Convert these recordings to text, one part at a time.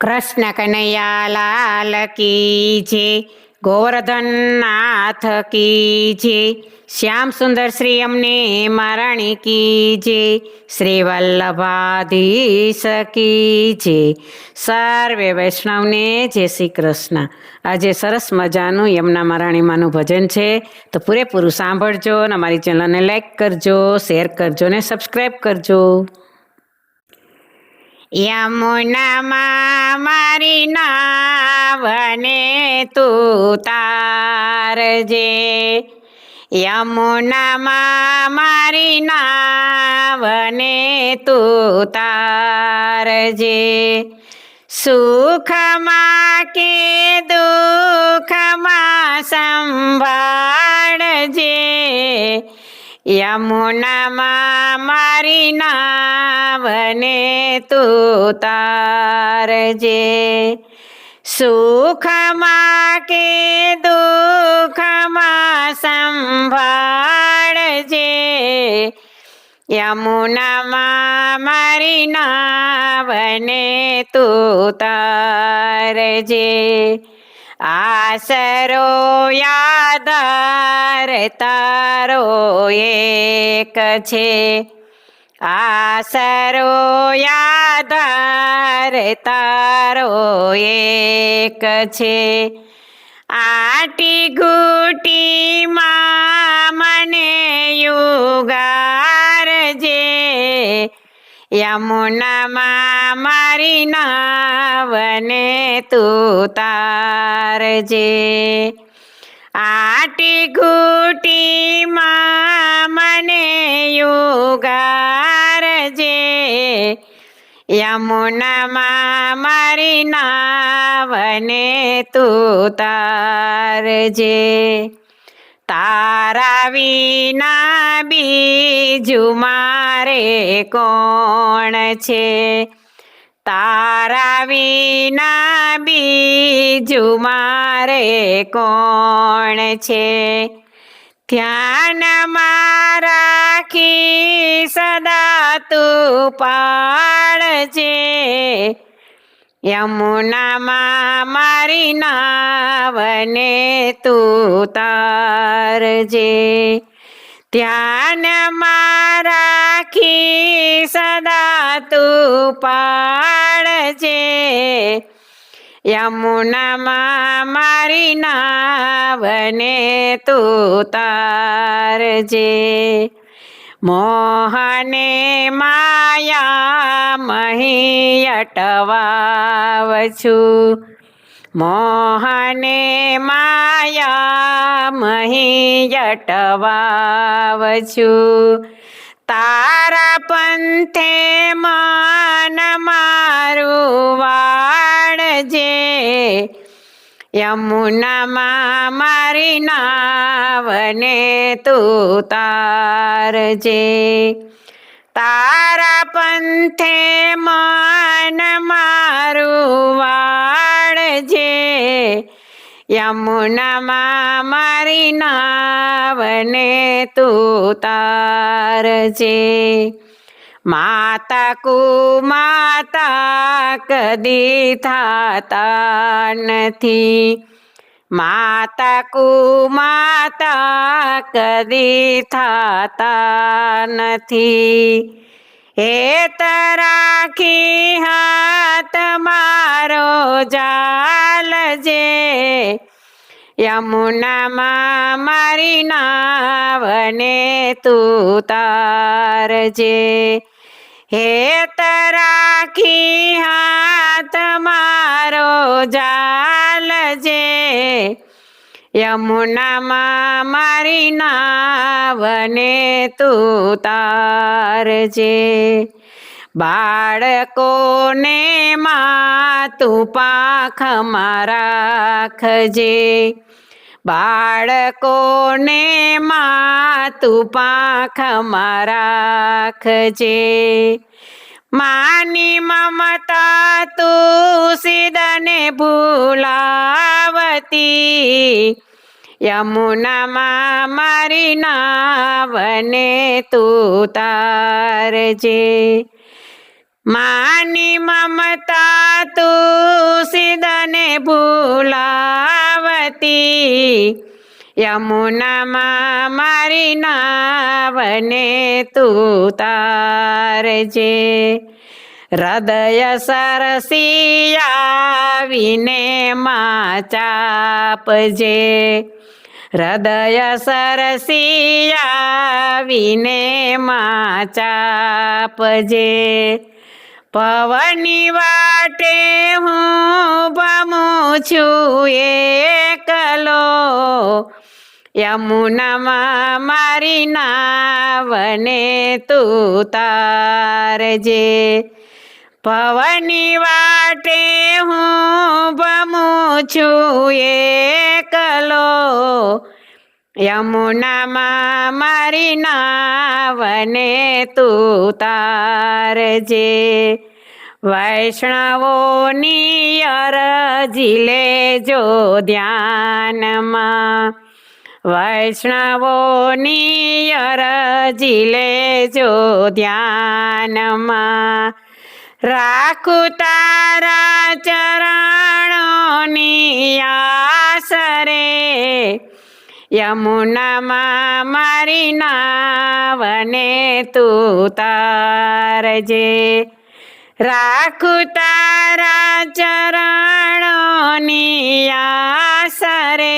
કૃષ્ણ કનૈયા લાલ કી જે ગોવર્ધન નાથ કી જે શ્યામ સુંદર શ્રી અમને મહારાણી કી જે શ્રી વલ્લભાધીશ કી જે સર્વે વૈષ્ણવને જય શ્રી કૃષ્ણ. આજે સરસ મજાનું યમુના મહારાણીમાનું ભજન છે. તો પૂરેપૂરું સાંભળજો અને અમારી ચેનલને લાઈક કરજો, શેર કરજો ને સબસ્ક્રાઈબ કરજો. યમુનામાં મારી નાવને તું તારજે. યમુનામાં મારી નાવને તું તારજે. સુખમાં કે દુઃખમાં સંભાળજે. યમુનામાં મારી નાવને તું તારજે. સુખમાં કે દુઃખમાં સંભાળજે. યમુનામાં મારી નાવને તું તારજે. આસરો યાદાર તારો એક છે. આસરો યાદાર તારો એક છે. આટી ઘૂટીમાં મને યુગારજે યમુનામાં મારી નાવને તું તારજે. આટી ઘૂટીમાં મને યુગારજે યમુનામાં મારી નાવને તું તારજે. તારા વિના બીજું મારે કોણ છે? તારા વિના બીજું મારે કોણ છે? ધ્યાનમાં રાખી સદા તું પાડજે યમુનામાં મારી નાવને તું તારજે. ધ્યાનમાં રાખી સદા તું પાડજે યમુનામાં મારી નાવને તું તારજે. મોહને માયા મહી અટવાવ છું. મોહને માયા મહી અટવાવ છું. તારા પંથે યમુનામાં મારી નાવને તું તારજે. તારા પંથે મન મારું વાળજે. યમુનામાં મારી નાવને તું તારજે. માતા કુ માતા કદી થાતા નથી. માતા કુ માતા કદી થાતા નથી. એ તરાખી હાથ મારો જાલજે. યમુનામાં મારી નાવને તું તારજે. હે રાખી હાથ મારો જાલજે યમુનામાં મારી નાવને તું તારજે બાળકોને માં તું પાખ રાખજે. બાળકોને માં તું પાંખમાં રાખજે. માની મમતા તું સીધને ભૂલાવતી. યમુનામાં મારી નાવને તું તારજે. માની મમતા યમુનામાં મારી નાવને તું તારજે. હૃદય સરસિયાવીને મા ચાપજે. હૃદય સરસિયાવીને મા ચાપજે. પવની વાટે હું ભમું છું એકલો. યમુનામાં મારી નાવને તું તારજે. પવની વાટે હું ભમું છું એકલો. યમુનામાં મારી નાવને તું તારજે. વૈષ્ણવોની અરજી લેજો ધ્યાનમાં. વૈષ્ણવોની અરજી લેજો ધ્યાનમાં. રાખું તારા ચરણોની આસરે યમુનામાં મારી નાવને તું તારજે. રાખું તારા ચરણોની આસરે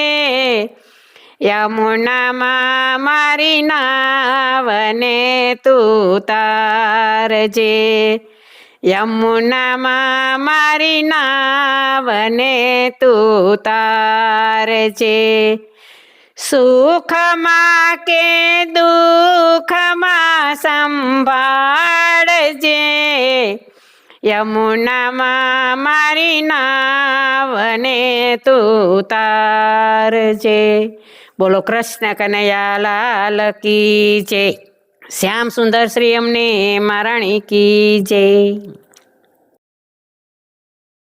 યમુનામાં મારી નાવને તું તારજે. યમુનામાં મારી નાવને તું તારજે. સુખમાં કે દુઃખમાં સંભાળજે. યમુનામાં મારી નાવને તું તારજે. બોલો કૃષ્ણ કનૈયા લાલ કી જય. શ્યામ સુંદર શ્રી અમને મહારાણી કી જય.